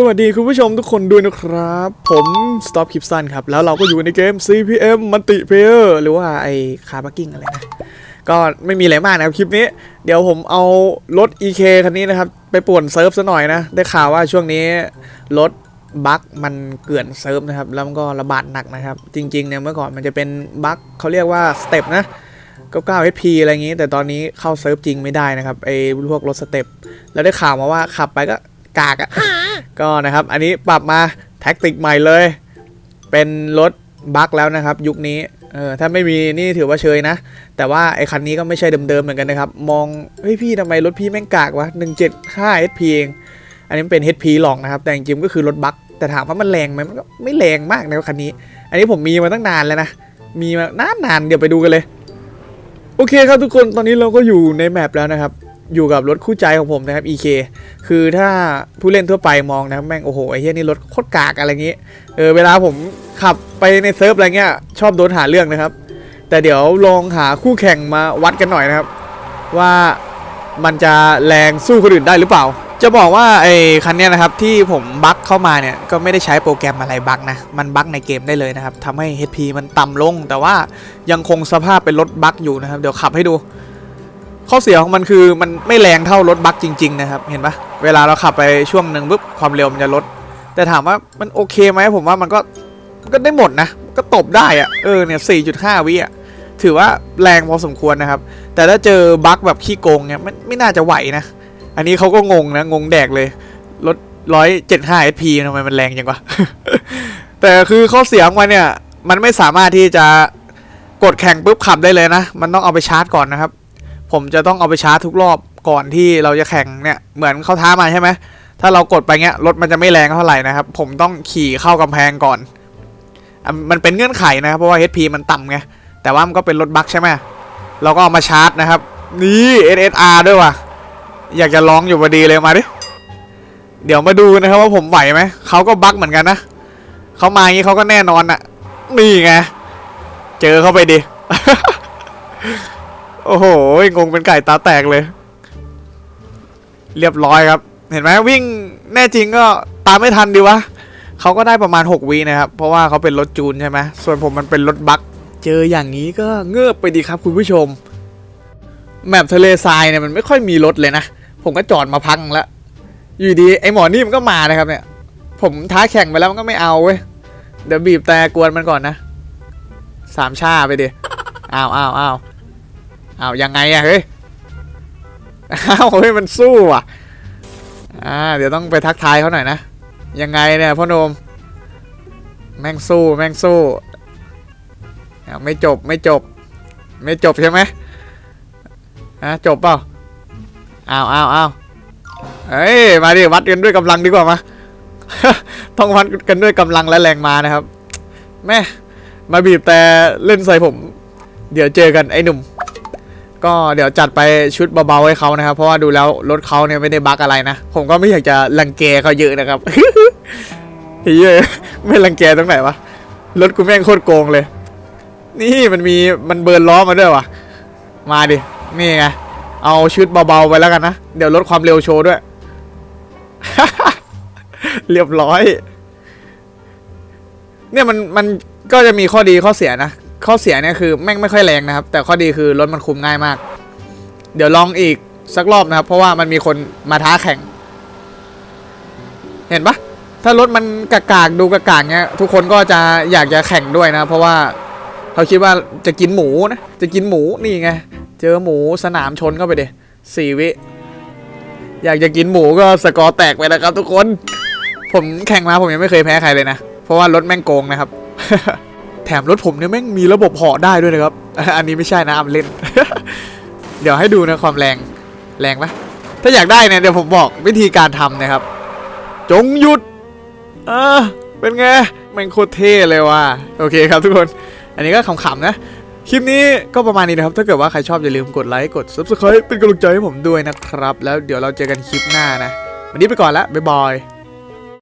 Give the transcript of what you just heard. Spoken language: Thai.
สวัสดีคุณผู้ชมทุกคนด้วยนะครับ ผม Stop k i p s o n ครับ แล้วเราก็อยู่ในเกม CPM Multiplayer หรือว่าไอ้คาร์บักกิ้งอะไรนะ ก็ไม่มีอะไรมากนะครับคลิปนี้ เดี๋ยวผมเอารถ EK คันนี้นะครับ ไปป่วนเซิร์ฟซะหน่อยนะ ได้ข่าวว่าช่วงนี้รถบั๊กมันเกลื่อนเซิร์ฟนะครับ แล้วมันก็ระบาดหนักนะครับ จริงๆเนี่ยเมื่อก่อนมันจะเป็นบั๊กเขาเรียกว่าสเต็ปนะ99 HP อะไรอย่างงี้ แต่ตอนนี้เข้าเซิร์ฟจริงไม่ได้นะครับไอ้พวกรถสเต็ปแล้วได้ข่าวมาว่าขับไปก็ กากอะก็นะครับ อันนี้ปรับมาแท็กติกใหม่เลย เป็นรถบัคแล้วนะครับ ยุคนี้เออถ้าไม่มีนี่ถือว่าเชยนะ แต่ว่าไอ้คันนี้ก็ไม่ใช่เดิมๆเหมือนกันนะครับ มองเฮ้ยพี่ทำไมรถพี่แม่งกากวะ175 HP เอง อันนี้มันเป็น HP หลอกนะครับ แต่จริงๆก็คือรถบัคแต่ถามว่ามันแรงไหมมันก็ไม่แรงมากนะครับคันนี้ อันนี้ผมมีมาตั้งนานแล้วนะ มีมานานๆเดี๋ยวไปดูกันเลย โอเคครับทุกคนตอนนี้เราก็อยู่ในแมปแล้วนะครับ อยู่กับรถคู่ใจของผมนะครับ EK คือถ้าผู้เล่นทั่วไปมองนะแม่งโอ้โหไอ้เหี้ยนี่รถโคตรกากอะไรเงี้ยเออเวลาผมขับไปในเซิร์ฟอะไรเงี้ยชอบโดนหาเรื่องนะครับ แต่เดี๋ยวลองหาคู่แข่งมาวัดกันหน่อยนะครับ ว่ามันจะแรงสู้คนอื่นได้หรือเปล่า จะบอกว่าไอ้คันเนี้ยนะครับที่ผมบั๊กเข้ามาเนี่ยก็ไม่ได้ใช้โปรแกรมอะไรบั๊กนะมันบั๊กในเกมได้เลยนะครับทำให้ HP มันต่ำลง แต่ว่ายังคงสภาพเป็นรถบั๊กอยู่นะครับ เดี๋ยวขับให้ดู ข้อเสียของมันคือมันไม่แรงเท่ารถบัคจริง ๆ นะครับ เห็นปะเวลาเราขับไปช่วงหนึ่งปุ๊บความเร็วมันจะลด แต่ถามว่ามันโอเคไหมผมว่ามันก็มันก็ได้หมดนะ ก็ตบได้อะเออเนี่ย4.5 วิอะถือว่าแรงพอสมควรนะครับ แต่ถ้าเจอบัคแบบขี้โกงเนี่ยมันไม่น่าจะไหวนะ อันนี้เขาก็งงนะ งงแดกเลย รถ175 SP ทำไมมันแรงจังวะ แต่คือข้อเสียของมันเนี่ย มันไม่สามารถที่จะกดแข่งปุ๊บขับได้เลยนะ มันต้องเอาไปชาร์จก่อนนะครับ ผมจะต้องเอาไปชาร์จทุกรอบก่อนที่เราจะแข่งเนี่ยเหมือนเขาท้ามาใช่ไหมถ้าเรากดไปเงี้ยรถมันจะไม่แรงเท่าไหร่นะครับ ผมต้องขี่เข้ากำแพงก่อน มันเป็นเงื่อนไขนะครับเพราะว่า HP มันต่ำไงแต่ว่ามันก็เป็นรถบัคใช่ไหมเราก็เอามาชาร์จนะครับ นี่ SSR ด้วยว่ะ อยากจะลองอยู่พอดีเลยมาดิเดี๋ยวมาดูนะครับว่าผมไหวไหมเขาก็บัคเหมือนกันนะเขามาอย่างนี้เขาก็แน่นอนอะ่ะนี่ไงเจอเข้าไปดิ โอ้โหงงเป็นไก่ตาแตกเลย เรียบร้อยครับ เห็นไหมวิ่งแน่จริงก็ตามไม่ทันดีวะเขาก็ได้ประมาณ 6วีนะครับ เพราะว่าเขาเป็นรถจูนใช่ไหมส่วนผมมันเป็นรถบัคเจออย่างนี้ก็เงือบไปดีครับคุณผู้ชมแมปทะเลทรายเนี่ยมันไม่ค่อยมีรถเลยนะ ผมก็จอดมาพักแล้ว อยู่ดีไอหมอนี่มันก็มานะครับเนี่ย ผมท้าแข่งไปแล้วมันก็ไม่เอาเว้ย เดี๋ยวบีบแต่กวนมันก่อนนะ สามชาไปดิ อ้าวอ้าวอ้าว อ้าวยังไงอะเฮ้ยอ้าวเฮ้ยมันสู้อะอ่าเดี๋ยวต้องไปทักทายเขาหน่อยนะ ยังไงเนี่ยพ่อหนม แม่งสู้แม่งสู้อ้าวไม่จบไม่จบ ไม่จบใช่ไหมอะจบเปล่าอ้าวอ้าวอ้าวเฮ้ยมาดิวัดกันด้วยกำลังดีกว่ามาต้องวัดกันด้วยกำลังและแรงมานะครับ แม่มาบีบแต่เล่นใส่ผม เดี๋ยวเจอกันไอ้หนุ่ม ก็เดี๋ยวจัดไปชุดเบาๆให้เขานะครับ เพราะว่าดูแล้วรถเขาเนี่ยไม่ได้บั๊กอะไรนะ ผมก็ไม่อยากจะรังแกเขาเยอะนะครับเฮ้ยไม่รังแกตรงไหนวะ รถกูแม่งโคตรโกงเลย นี่มันมีมันเบิร์นล้อมาด้วยวะมาดิ นี่ไง เอาชุดเบาๆไปแล้วกันนะ เดี๋ยวลดความเร็วโชว์ด้วย เรียบร้อย เนี่ยมันมันก็จะมีข้อดีข้อเสียนะ ข้อเสียเนี่ยคือแม่งไม่ค่อยแรงนะครับ แต่ข้อดีคือรถมันคุมง่ายมาก เดี๋ยวลองอีกสักรอบนะครับ เพราะว่ามันมีคนมาท้าแข่ง เห็นปะถ้ารถมันกากากดูกากากเงี้ยทุกคนก็จะอยากจะแข่งด้วยนะ เพราะว่าเขาคิดว่าจะกินหมูนะจะกินหมูนี่ไงเจอหมูสนามชนเข้าไปเดยสี่วิ อยากจะกินหมูก็สกอร์แตกไปนะครับ ทุกคน ผมแข่งมาผมยังไม่เคยแพ้ใครเลยนะ เพราะว่ารถแม่งโกงนะครับ แถมรถผมเนี่ยแม่งมีระบบเหาะได้ด้วยนะครับ อันนี้ไม่ใช่นะอำเล่น เดี๋ยวให้ดูนะความแรงแรงปะถ้าอยากได้เนี่ยเดี๋ยวผมบอกวิธีการทำนะครับ จงหยุดเออเป็นไงแม่งโคตรเท่เลยว่ะโอเคครับทุกคน อันนี้ก็ขำๆนะคลิปนี้ก็ประมาณนี้นะครับ ถ้าเกิดว่าใครชอบอย่าลืมกดไลค์กด subscribe เป็นกำลังใจให้ผมด้วยนะครับ แล้วเดี๋ยวเราเจอกันคลิปหน้านะ วันนี้ไปก่อนละบ๊ายบาย